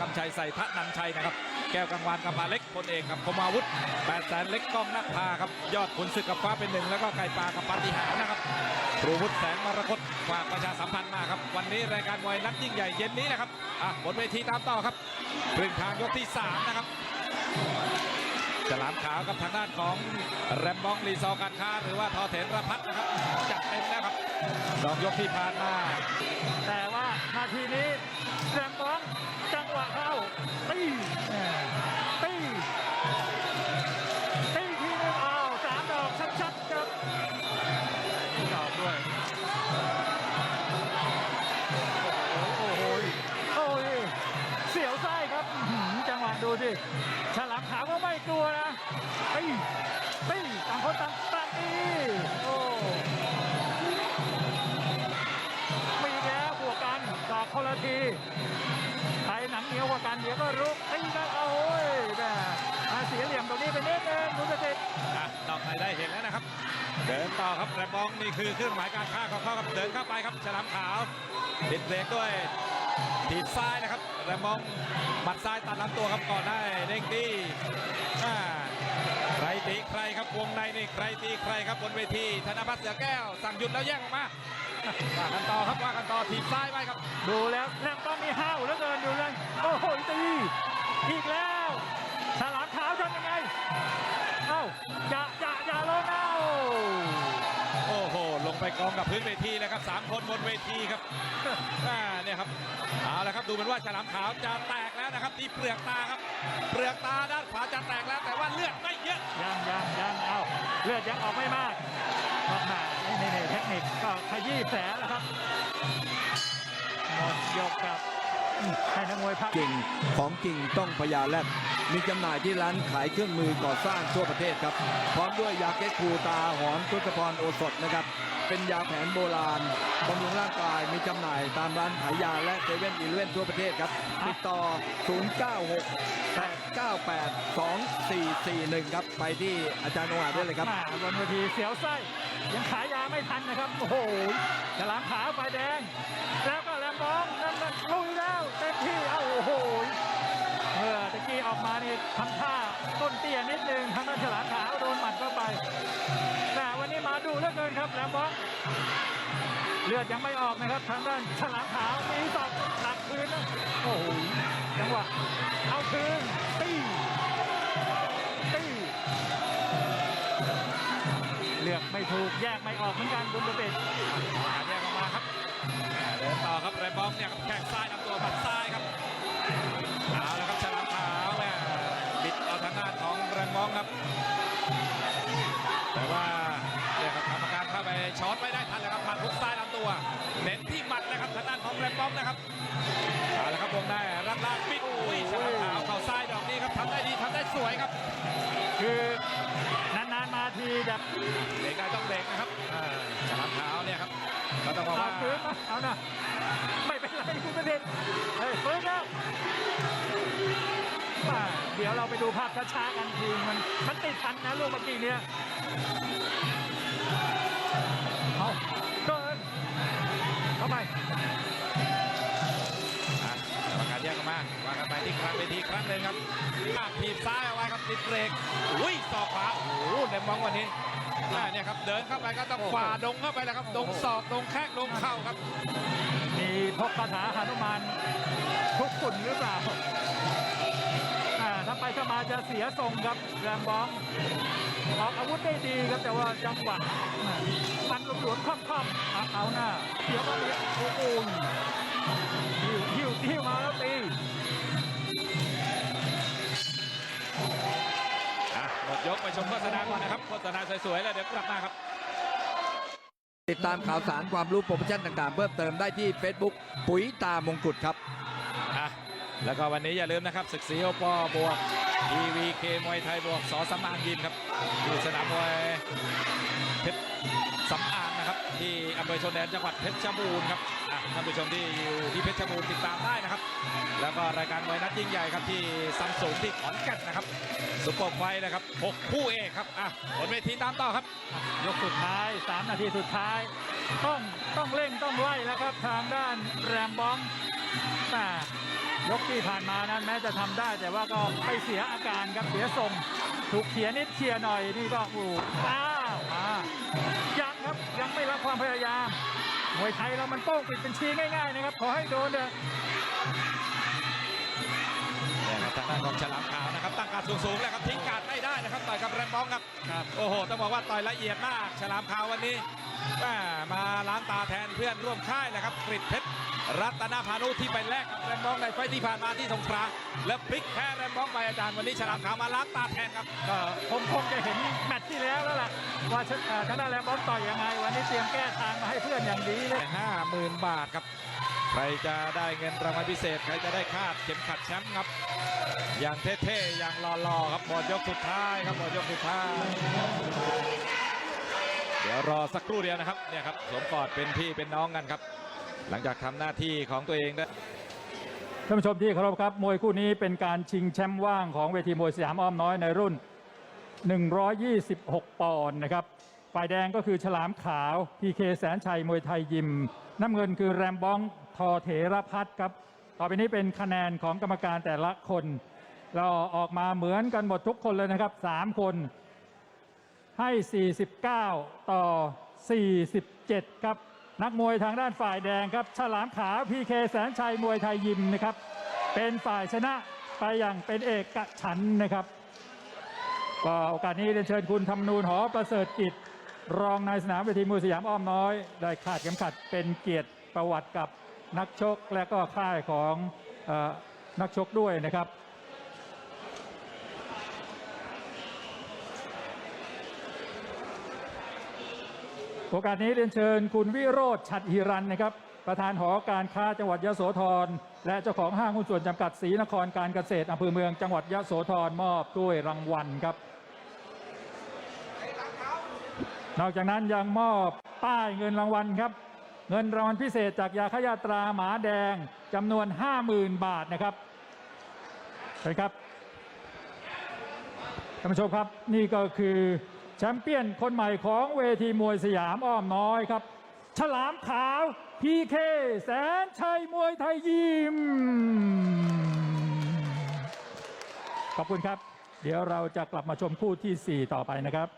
กำชัยใส่พระนันชัยนะครับ แก้วกังวานกับปาเล็กพลเอกกับคมอาวุธแปดแสนเล็กกล้องนักพาครับ ยอดขุนศึกกับฟ้าเป็นหนึ่งแล้วก็ไก่ปลากับปาฏิหารนะครับครูวุฒิแสงมรกตฝากประชาสัมพันธ์มาครับ วันนี้รายการมวยนัดยิ่งใหญ่เย็นนี้นะครับอะบนเวทีตามต่อครับครึ่งทางยกที่สามนะครับฉลามขาวกับทางด้านของแรมบองรีซอการค้าหรือว่าทอเถนรพัฒน์นะครับจัดเต็มแล้วครับสองยกที่ผ่านมาแต่ว่านาทีนี้ ฉลามขาวก็ไม่กลัวนะตีตีต่างคนต่างต่างตีโอ้มีแล้วบวกกันดอกคนละทีใครหนังเหนียวกว่ากันเดี๋ยวก็รู้ตีกันเอาโอ้ยแม่มาเสียเหลี่ยมตรงนี้ไปนิดนึงคุณเกษตรอะต่อไปได้เห็นแล้วนะครับ เดินต่อครับแรมบองนี่คือเครื่องหมายการค้าของเขาครับเดินเข้าไปครับฉลามขาวติดเบรกด้วย ทีบซ้ายนะครับแรมองหมัดซ้ายตัดลำตัวครับก่อนได้เด้งดีใครตีใครครับวงในนี่ใครตีใครครับบนเวทีธนพัฒน์เสือแก้ว สั่งหยุดแล้วแย่งออกมาว่ากันต่อครับว่ากันต่อทีบซ้ายไว้ครับ ดูแล้วแรมต้องมีห้าวเหลือเกินอยู่เลยโอ้โหตีอีกแล้วฉลามขาวทำยังไงเอ้าอย่ กองกับพื้นเวทีเลยครับสามคนบนเวทีครับอ่าเนี่ยครับเอาละครับดูเหมือนว่าฉลามขาวจะแตกแล้วนะครับที่เปลือกตาครับ เปลือกตาด้านขวาจะแตกแล้วแต่ว่าเลือดไม่เยอะยังยังยังเอาเลือดยังออกไม่มากก็แหม่นี่นี่นี่เทคนิคก็ขยี้แผลแล้วครับหมดยกครับอืมให้นักมวยพักจริงของจริงต้องพญาแรด มีจำหน่ายที่ร้านขายเครื่องมือก่อสร้างทั่วประเทศครับ พร้อมด้วยยาแก้คูตาหอนทศพรโอสถนะครับ เป็นยาแผนโบราณบำรุงร่างกายมีจำหน่ายตามร้านขายยาและเซเว่นอีเลเว่นทั่วประเทศครับ ติดต่อ 096 898 2441 ครับ ไปที่อาจารย์องอาได้เลยครับบนเวทีเสียวไส้ยังขายยาไม่ทันนะครับ โอ้โหฉลามขาวไฟแดง แล้วก็แลมบองนั่นนั่นลุยแล้วเต็มที่ เอาโอ้โห กี้ออกมานี่ทำท่าต้นเตี้ยนิดนึงทางด้านฉลามขาวโดนหมัดเข้าไปแต่วันนี้มาดูเหลือเกินครับแลมบองเลือดยังไม่ออกนะครับทางด้านฉลามขาวมีศอกหนักคืนนะโอ้โหจังหวะเอาคืนตีตีเลือกไม่ถูกแยกไม่ออกเหมือนกันคุณประเสริฐแยกออกมาครับเดินต่อครับแรมบองเนี่ยครับแข้งซ้ายลำตัวหมัดซ้ายครับเอาละ ของแรมบองครับ แต่ว่าเนี่ยครับกรรมการเข้าไปช็อตไว้ได้ทันเลยครับหมัดฮุกซ้ายลำตัว เน้นที่หมัดนะครับทางด้านของแรมบองนะครับเอาละครับวงในรัดล่างปิดอุ้ยฉลามขาวเข่าซ้ายดอกนี้ครับทำได้ดีทำได้สวยครับ คือนานๆมาทีแบบเบรกได้ต้องเบรกนะครับอ่าฉลามขาวเนี่ยครับก็ต้องบอกเอาว่าฟื้นมาเอานะไม่เป็นไรคุณประเสริฐเฮ้ยฟื้นแล้วมาเดี๋ยวเราไปดูภาพช้าๆกันทีมันมันติดทันนะลูกเมื่อกี้เนี้ยเอาเดินเข้าไปอะกรรมการแยกออกมาว่ากันไปที่ครั้งเวทีครั้งหนึ่งครับลากถีบซ้ายเอาไว้ครับติดเบรกอุ้ยศอกขวาโอ้โหเดมมองวันนี้อ่าเนี่ยครับเดินเข้าไปก็ต้องฝ่าดงเข้าไปแล้วครับดงศอกดงแข้งดงเข่าครับ มีพกคาถาหนุมานทุกฝุ่นหรือเปล่าอ่าถ้า ไปถ้ามาจะเสียทรงครับแรมบองออกอาวุธได้ดีครับแต่ว่าจังหวะอ่ามันหลวมๆค่อมๆเอาเอาหน้าเสียบ้างเลยโอ้โหหิวหิวหิวมาแล้วตีอะหมดยกไปชมโฆษณาก่อนนะครับโฆษณาสวยๆแล้วเดี๋ยวกลับมาครับ ติดตามข่าวสารความรู้โปรโมชั่นต่างๆ เพิ่มเติมได้ที่ Facebook ปุ๋ยตามงกุฎครับอะ แล้วก็วันนี้อย่าลืมนะครับศึกสีโอปอบวก PVK มวยไทยบวกสอสำางยิมครับที่สนามมวยเพชรสำอางนะครับ ที่อำเภอชนแดนจังหวัดเพชรบูรณ์ครับท่านผู้ชมที่อยู่ที่เพชรบูรณ์ติดตามได้นะครับ แล้วก็รายการมวยนัดยิ่งใหญ่ครับที่ซัมซุงที่ขอนแก่นนะครับซุปเปอร์ไฟนะครับหกคู่เอกครับอะบนเวทีตามต่อครับ ยกสุดท้าย 3 นาทีสุดท้าย ต้องต้องเร่งต้องไล่แล้วครับทางด้านแรมบ้องแต่ ยกที่ผ่านมานั้นแม้จะทำได้แต่ว่าก็ไม่เสียอาการครับเสียทรงถูกเขียนิดเขียหน่อยนี่ก็อ้อ้าวมายังครับยังไม่รับความพยายามมวยไทยเรามันโป้งปิดเป็นชีง่ายๆนะครับขอให้โดนเถอะเนี่ยครับทางด้านของฉลามขาวนะครับตั้งการสูงๆแล้วครับทิ้ง นะครับต่อยกับแรมบองครับครับ โอ้โห ต้องบอกว่าต่อยละเอียดมาก ฉลามขาววันนี้แม่มาล้างตาแทนเพื่อนร่วมค่ายเลยครับกริดเพชรรัตนพานุที่ไปแลกกับแรมบองในไฟต์ที่ผ่านมาที่สงขลาและพลิกแพ้แรมบองไปอาจารย์วันนี้ฉลามขาวมาล้างตาแทนครับก็คงคงจะเห็นแมตช์ที่แล้วแล้วล่ะว่าชเอ่อทางด้านแรมบอสต่อยยังไง วันนี้เตรียมแก้ทางมาให้เพื่อนอย่างดีเลยห้าหมื่นบาทครับใครจะได้เงินรางวัลพิเศษ ใครจะได้คาดเข็มขัดแชมป์ครับ อย่างเท่ๆ อย่างหล่อๆ ครับหมดยกสุดท้ายครับหมดยกสุดท้าย เดี๋ยวรอสักครู่เดียวนะครับเนี่ยครับสวมกอดเป็นพี่เป็นน้องกันครับ หลังจากทำหน้าที่ของตัวเองได้ท่านผู้ชมที่เคารพครับ มวยคู่นี้เป็นการชิงแชมป์ว่างของเวทีมวยสยามอ้อมน้อยในรุ่น 126 ปอนด์นะครับฝ่ายแดงก็คือฉลามขาวพีเคแสนชัยมวยไทยยิม น้ำเงินคือแรมบ้องทอเถรพัฒน์ครับ ต่อไปนี้เป็นคะแนนของกรรมการแต่ละคน เราออกมาเหมือนกันหมดทุกคนเลยนะครับ 3 คนให้ 49 ต่อ 47 ครับ นักมวยทางด้านฝ่ายแดงครับ ฉลามขาวพีเคแสนชัยมวยไทยยิมนะครับ เป็นฝ่ายชนะไปอย่างเป็นเอกฉันนะครับก็โอกาสนี้เรียนเชิญคุณธรรมนูนหอประเสริฐกิจ รองนายสนามเวทีมวยสยามอ้อมน้อย ได้ขาดเข็มขัดเป็นเกียรติประวัติกับนักชกและก็ค่ายของออนักชกด้วยนะครับ โอกาสนี้เรียนเชิญคุณวิโรธชัดหิรันนะครับ ประธานหอการค้าจังหวัดยะโสธร และเจ้าของห้างหุ้นส่วนจำกัดศรีนครการเกษตรอำเภอเมืองจังหวัดยะโสธรมอบด้วยรางวัลครับ นอกจากนั้นยังมอบป้ายเงินรางวัลครับ เงินรางวัลพิเศษจากยาขยาตราหมาแดงจำนวน 50,000 บาทนะครับเชิญครับท่านผู้ชมครับนี่ก็คือ แชมเปี้ยนคนใหม่ของเวทีมวยสยามอ้อมน้อยครับ ฉลามขาวพีเคแสนชัยมวยไทยยิมขอบคุณครับ เดี๋ยวเราจะกลับมาชมคู่ทีสี่4 ต่อไปนะครับ